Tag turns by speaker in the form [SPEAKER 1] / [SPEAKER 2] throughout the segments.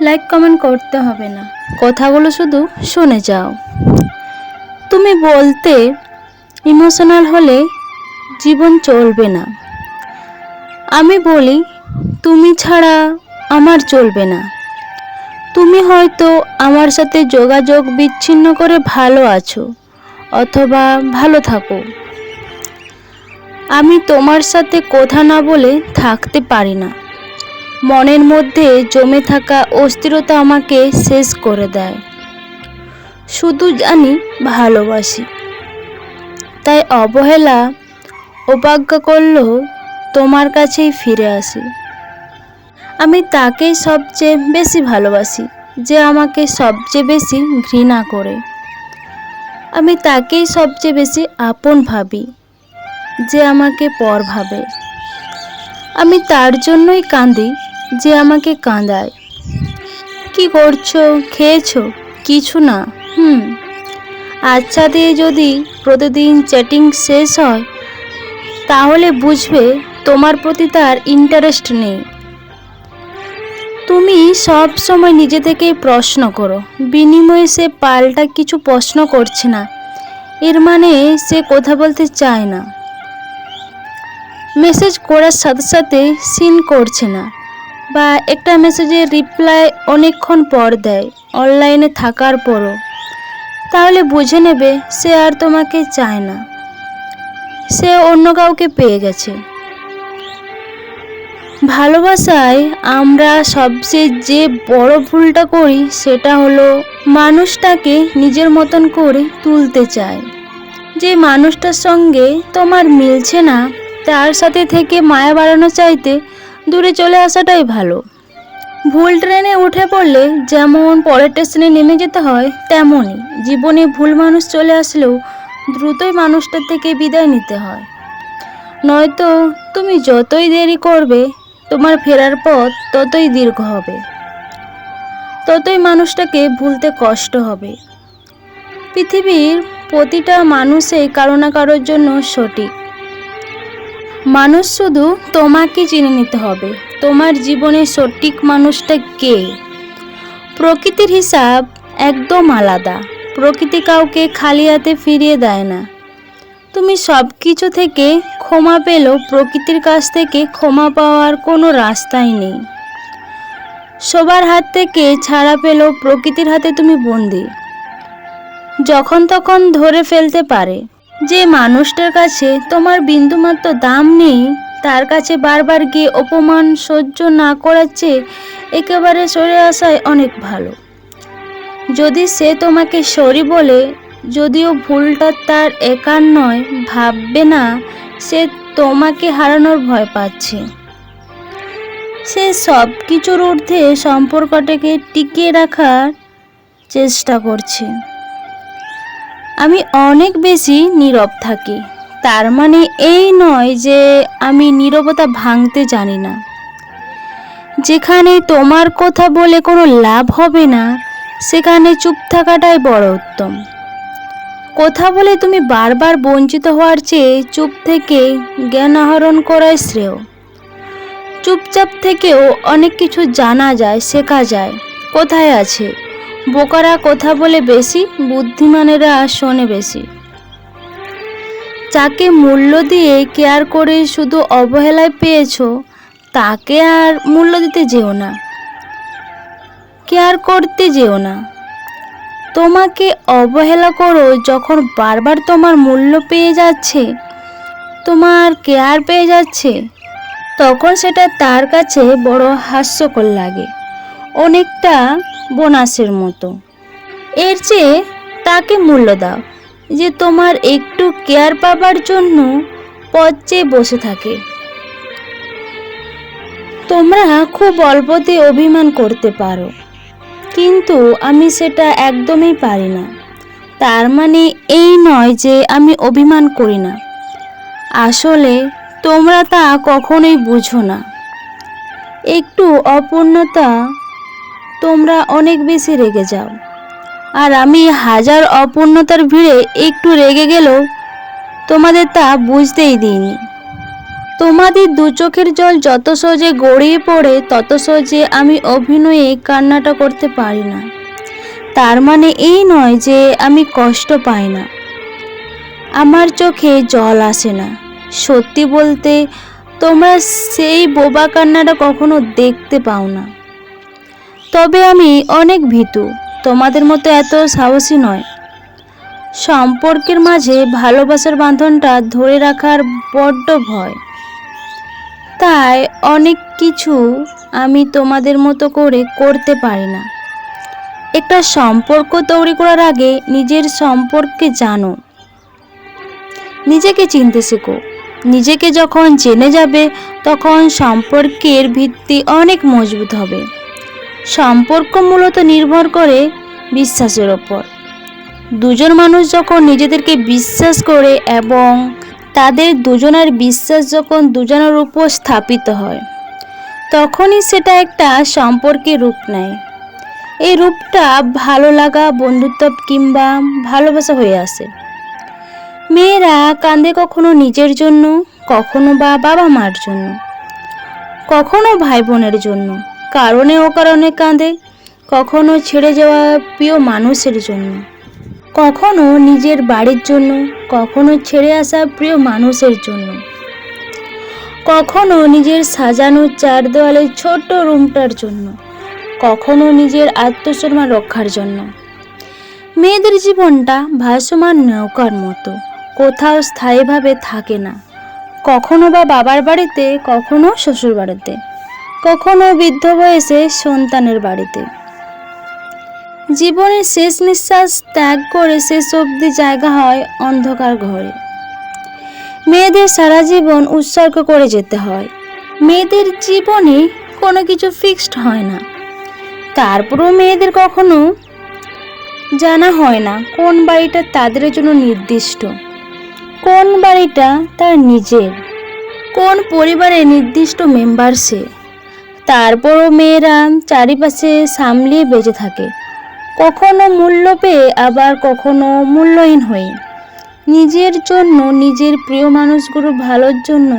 [SPEAKER 1] Like comment করতে হবে না। কথাগুলো শুধু শুনে যাও। তুমি বলতে ইমোশনাল হলে জীবন চলবে না। আমি বলি, তুমি ছাড়া আমার চলবে না। তুমি হয়তো আমার সাথে যোগাযোগ বিচ্ছিন্ন করে ভালো আছো, অথবা ভালো থাকো। আমি তোমার সাথে কথা না বলে থাকতে পারি না। মনের মধ্যে জমে থাকা অস্থিরতা আমাকে শেষ করে দেয়। শুধু জানি ভালোবাসি। তাই অবহেলা অবাজ্ঞা করলেও তোমার কাছেই ফিরে আসি। আমি তাকেই সবচেয়ে বেশি ভালোবাসি, যে আমাকে সবচেয়ে বেশি ঘৃণা করে। আমি তাকেই সবচেয়ে বেশি আপন ভাবি। যে আমাকে পর ভাবে। আমি তার জন্যই কাঁদি যে আমাকে কাঁদায়। কি করছ, খেয়েছো? কিছু না, হুম। আচ্ছা দিয়ে যদি প্রতিদিন চ্যাটিং শেষ হয়, তাহলে বুঝবে তোমার প্রতি তার ইন্টারেস্ট নেই। তুমি সব সময় নিজে থেকেই প্রশ্ন করো। বিনিময়ে সে পাল্টা কিছু প্রশ্ন করছে না। এর মানে সে কথা বলতে চায় না। মেসেজ করার সাথে সাথে সিন করছে না বা একটা মেসেজের রিপ্লাই অনেকক্ষণ পর দেয় অনলাইনে থাকার পরও। তাহলে বুঝে নেবে সে আর তোমাকে চায় না। সে অন্য কাউকে পেয়ে গেছে। ভালোবাসায় আমরা সবচেয়ে যে বড় ভুলটা করি সেটা হলো মানুষটাকে নিজের মতন করে তুলতে চায়। যে মানুষটার সঙ্গে তোমার মিলছে না তার সাথে থেকে মায়া বাড়ানো চাইতে দূরে চলে আসাটাই ভালো। ভুল ট্রেনে উঠে পড়লে যেমন পরের স্টেশনে নেমে যেতে হয়, তেমনই জীবনে ভুল মানুষ চলে আসলেও দ্রুতই মানুষটার থেকে বিদায় নিতে হয়। নয়তো তুমি যতই দেরি করবে, তোমার ফেরার পথ ততই দীর্ঘ হবে। ততই মানুষটাকে ভুলতে কষ্ট হবে। পৃথিবীর প্রতিটা মানুষই কারও না কারোর জন্য সঠিক। মানুষ শুধু তোমাকে চিনে নিতে হবে, তোমার জীবনের সঠিক মানুষটা কে। প্রকৃতির হিসাব একদম আলাদা, প্রকৃতি কাউকে খালি হাতে ফিরিয়ে দেয় না। তুমি সব কিছু থেকে ক্ষমা পেলেও প্রকৃতির কাছ থেকে ক্ষমা পাওয়ার কোনো রাস্তাই নেই। সবার হাত থেকে ছাড়া পেলেও প্রকৃতির হাতে তুমি বন্দি। যখন তখন ধরে ফেলতে পারে। যে মানুষটার কাছে তোমার বিন্দুমাত্র দাম নেই, তার কাছে বারবার গিয়ে অপমান সহ্য না করার চেয়ে একেবারে সরে আসাই অনেক ভালো। যদি সে তোমাকে সরি বলে, যদিও ভুলটা তার একার নয়, ভাববে না, সে তোমাকে হারানোর ভয় পাচ্ছে। সে সব কিছুর ঊর্ধ্বে সম্পর্কটাকে টিকিয়ে রাখার চেষ্টা করছে। আমি অনেক বেশি নীরব থাকি। তার মানে এই নয় যে আমি নীরবতা ভাঙতে জানি না। যেখানে তোমার কথা বলে কোনো লাভ হবে না, সেখানে চুপ থাকাটাই বড় উত্তম। কথা বলে তুমি বারবার বঞ্চিত হওয়ার চেয়ে চুপ থেকে জ্ঞান আহরণ করাই শ্রেয়। চুপচাপ থেকেও অনেক কিছু জানা যায়, শেখা যায়, কোথায় আছে? বোকারা কথা বলে বেশি, বুদ্ধিমানেরা শোনে বেশি। যাকে মূল্য দিয়ে কেয়ার করে শুধু অবহেলায় পেয়েছ, তাকে আর মূল্য দিতে যেও না। কেয়ার করতে যেও না। তোমাকে অবহেলা করো যখন বারবার তোমার মূল্য পেয়ে যাচ্ছে, তোমার কেয়ার পেয়ে যাচ্ছে, তখন সেটা তার কাছে বড় হাস্যকর লাগে। অনেকটা বোনাসের মতো। এর চেয়ে তাকে মূল্য দাও যে তোমার একটু কেয়ার পাবার জন্য পথ চেয়ে বসে থাকে। তোমরা খুব অল্পতে অভিমান করতে পারো, কিন্তু আমি সেটা একদমই পারি না। তার মানে এই নয় যে আমি অভিমান করি না। আসলে তোমরা তা কখনোই বুঝো না। একটু অপূর্ণতা তোমরা অনেক বেশি রেগে যাও। আর আমি হাজার অপূর্ণতার ভিড়ে একটু রেগে গেলেও তোমাদের তা বুঝতেই দিইনি। তোমাদের দু চোখের জল যত সহজে গড়িয়ে পড়ে, তত সহজে আমি অভিনয়ে কান্নাটা করতে পারি না। তার মানে এই নয় যে আমি কষ্ট পাই না। আমার চোখে জল আসে না। সত্যি বলতে তোমরা সেই বোবা কান্নাটা কখনো দেখতে পাও না। তবে আমি অনেক ভীতু। তোমাদের মতো এত সাহসী নয়। সম্পর্কের মাঝে ভালোবাসার বাঁধনটা ধরে রাখার বড্ড ভয়। তাই অনেক কিছু আমি তোমাদের মতো করে করতে পারি না। একটা সম্পর্ক তৈরি করার আগে নিজের সম্পর্কে জানো। নিজেকে চিনতে শেখো। নিজেকে যখন জেনে যাবে, তখন সম্পর্কের ভিত্তি অনেক মজবুত হবে। সম্পর্ক মূলত নির্ভর করে বিশ্বাসের ওপর। দুজন মানুষ যখন নিজেদেরকে বিশ্বাস করে এবং তাদের দুজনের বিশ্বাস যখন দুজনের উপর স্থাপিত হয়, তখনই সেটা একটা সম্পর্কের রূপ নেয়। এই রূপটা ভালো লাগা, বন্ধুত্ব কিংবা ভালোবাসা হয়ে আসে। মেয়েরা কাঁদে কখনো নিজের জন্য, কখনো বা বাবা মার জন্য, কখনো ভাই বোনের জন্য। কারণে ও কারণে কাঁদে। কখনো ছেড়ে যাওয়া প্রিয় মানুষের জন্য। কখনো নিজের বাড়ির জন্য। কখনো ছেড়ে আসা প্রিয় মানুষের জন্য। কখনো নিজের সাজানো চার দেওয়ালের ছোট্ট রুমটার জন্য। কখনো নিজের আত্মসম্মান রক্ষার জন্য। মেয়েদের জীবনটা ভাসমান নৌকার মতো। কোথাও স্থায়ীভাবে থাকে না। কখনো বা বাবার বাড়িতে, কখনো শ্বশুর বাড়িতে কখনো বৃদ্ধ বয়সে সন্তানের বাড়িতে। জীবনের শেষ নিঃশ্বাস ত্যাগ করে শেষ অবধি জায়গা হয় অন্ধকার ঘরে। মেয়েদের সারা জীবন উৎসর্গ করে যেতে হয়। মেয়েদের জীবনে কোনো কিছু ফিক্সড হয় না। তারপরেও মেয়েদের কখনো জানা হয় না কোন বাড়িটা তাদের জন্য নির্দিষ্ট, কোন বাড়িটা তার নিজের, কোন পরিবারে নির্দিষ্ট মেম্বার সে তারপরও মেয়েরা চারিপাশে সামলিয়ে বেঁচে থাকে। কখনো মূল্য পেয়ে আবার কখনো মূল্যহীন হয়ে নিজের জন্য, নিজের প্রিয় মানুষগুলোর ভালোর জন্য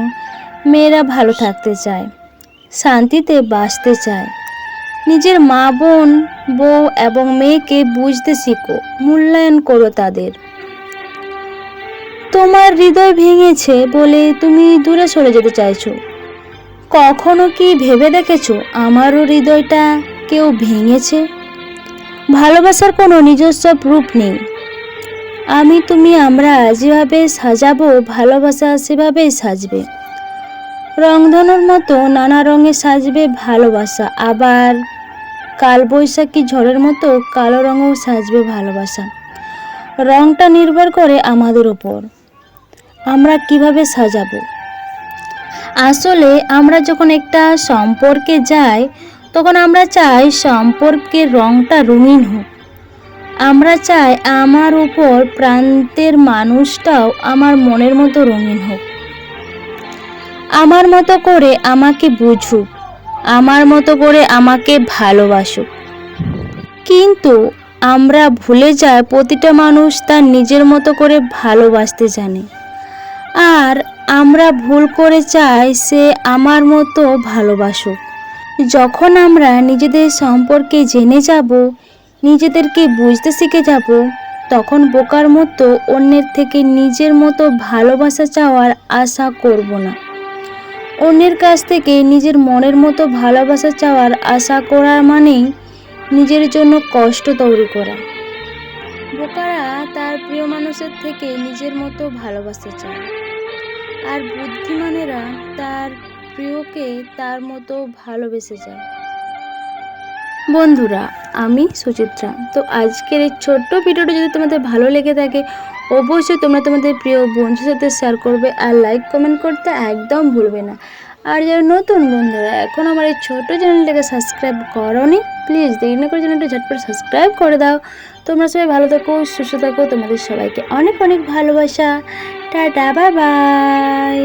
[SPEAKER 1] মেয়েরা ভালো থাকতে চায়, শান্তিতে বাঁচতে চায়। নিজের মা বোন, বউ এবং মেয়েকে বুঝতে শিখো, মূল্যায়ন করো তাদের। তোমার হৃদয় ভেঙেছে বলে তুমি দূরে সরে যেতে চাইছো। কখনো কি ভেবে দেখেছ আমারও হৃদয়টা কেউ ভেঙেছে? ভালোবাসার কোনো নিজস্ব রূপ নেই। আমি তুমি, আমরা যেভাবে সাজাবো, ভালোবাসা সেভাবেই সাজবে। রংধনুর মতো নানা রঙে সাজবে ভালোবাসা, আবার কালবৈশাখী ঝড়ের মতো কালো রঙেও সাজবে ভালোবাসা। রংটা নির্ভর করে আমাদের উপর আমরা কীভাবে সাজাবো? আসলে আমরা যখন একটা সম্পর্কে যাই, তখন আমরা চাই সম্পর্কের রংটা রঙিন হোক। আমরা চাই আমার উপর প্রান্তের মানুষটাও আমার মনের মতো রঙিন হোক। আমার মতো করে আমাকে বুঝুক, আমার মতো করে আমাকে ভালোবাসুক। কিন্তু আমরা ভুলে যাই প্রতিটা মানুষ তার নিজের মতো করে ভালোবাসতে জানে। আর আমরা ভুল করে চাই, সে আমার মতো ভালোবাসুক। যখন আমরা নিজেদের সম্পর্কে জেনে যাব, নিজেদেরকে বুঝতে শিখে যাব, তখন বোকার মতো অন্যের থেকে নিজের মতো ভালোবাসা চাওয়ার আশা করব না। অন্যের কাছ থেকে নিজের মনের মতো ভালোবাসা চাওয়ার আশা করার মানেই নিজের জন্য কষ্ট তৈরি করা। বোকারা তার প্রিয় মানুষের থেকে নিজের মতো ভালোবাসা চায়। আর বুদ্ধিমানেরা তার প্রিয়কে তার মতো ভালোবেসে যায়। বন্ধুরা, আমি সুচিত্রা। তো আজকের এই ছোট্ট ভিডিওটা যদি তোমাদের ভালো লেগে থাকে, অবশ্যই তোমরা তোমাদের প্রিয় বন্ধুর সাথে শেয়ার করবে আর লাইক কমেন্ট করতে একদম ভুলবে না। আর যারা নতুন বন্ধুরা, এখন আমার এই ছোটো চ্যানেলটাকে সাবস্ক্রাইব করনি প্লিজ দেরি না করে চ্যানেলটা ঝটপট সাবস্ক্রাইব করে দাও। তোমরা সবাই ভালো থাকো, সুস্থ থাকো। তোমাদের সবাইকে অনেক অনেক ভালোবাসা। Tata bye bye.